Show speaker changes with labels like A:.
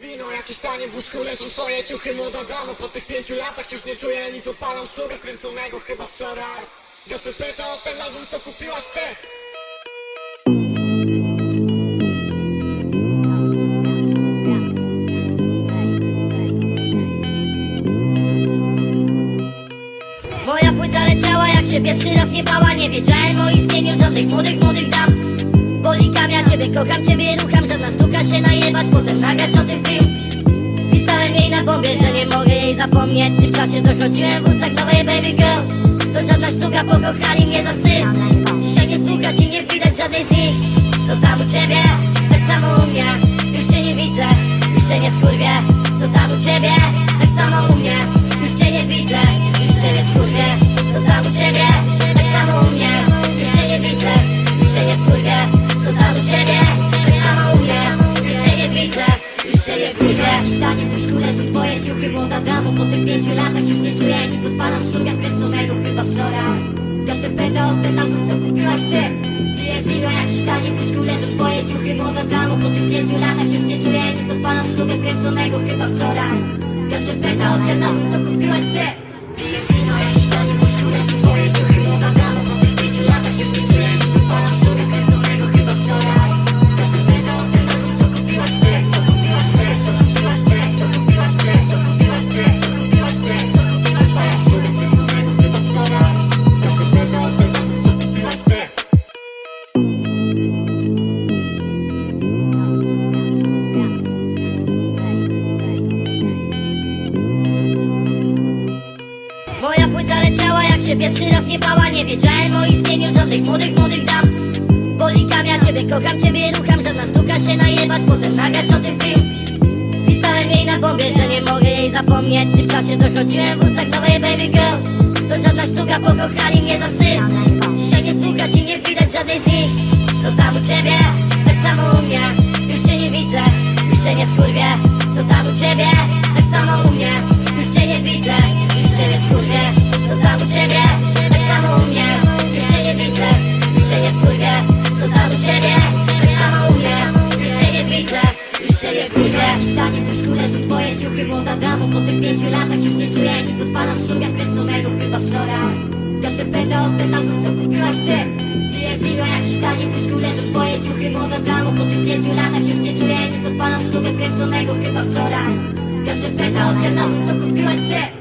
A: wino, jakieś tanie w łóżku leżą twoje ciuchy Młoda damo, po tych pięciu latach już nie czuję nic Odpalam sztukę skręconego chyba wczoraj. Goszę pyta o ten album, co kupiłaś ty.
B: Moja płyta leciała jak się pierwszy raz nie bała. Nie wiedziałem o istnieniu żadnych młodych, młodych dam. Polikam, ja ciebie kocham, ciebie rucham Żadna sztuka się najebać, potem film Bombie, że nie mogę jej zapomnieć. W tym czasie dochodziłem w ustach nowej baby girl. To żadna sztuka, pokochali mnie za syn Dzisiaj nie słuchać i nie widać żadnej z nich. Co tam u ciebie? Tak samo u mnie. Już cię nie widzę, już cię nie wkurwię. Co tam u ciebie? Już cię nie wkurwię Dziś tanie w łóżku leżą twoje ciuchy Młoda damo, po tych pięciu latach już nie czuję nic. Odpalam sztuka skręconego chyba wczoraj Proszę pyta o ten album, co kupiłaś ty. Piję wino, jakiś tanie w łóżku leżą twoje ciuchy Młoda damo, po tych pięciu latach już nie czuję nic. Odpalam sztukę skręconego chyba wczoraj Proszę pyta o ten album, co kupiłaś ty się pierwszy raz nie bała Nie wiedziałem o istnieniu żadnych młodych, młodych dam. Polikam, ja ciebie kocham, ciebie rucham Żadna sztuka się najebać, potem nagrać o tym film. Pisałem jej na bombie, że nie mogę jej zapomnieć. W tym czasie dochodziłem w ustach nowej baby girl. To żadna sztuka, pokochali mnie za syn. Dzisiaj nie słuchać i nie widać żadnej z nich. Co tam u ciebie? Tak samo u mnie. Już cię nie widzę, już cię nie wkurwię. Co tam u ciebie? Nie wkurwię Stanie w łóżku leżą twoje ciuchy Młoda damo, po tych pięciu latach już nie czuję nic. Odpalam sztuka skręconego chyba wczoraj. Proszę pyta o ten album, co kupiłaś ty? Piję wino, jakiś tanie w łóżku leżą twoje ciuchy Młoda damo, po tych pięciu latach już nie czuję nic. Odpalam sztukę skręconego chyba wczoraj. Proszę pyta o ten album, co kupiłaś ty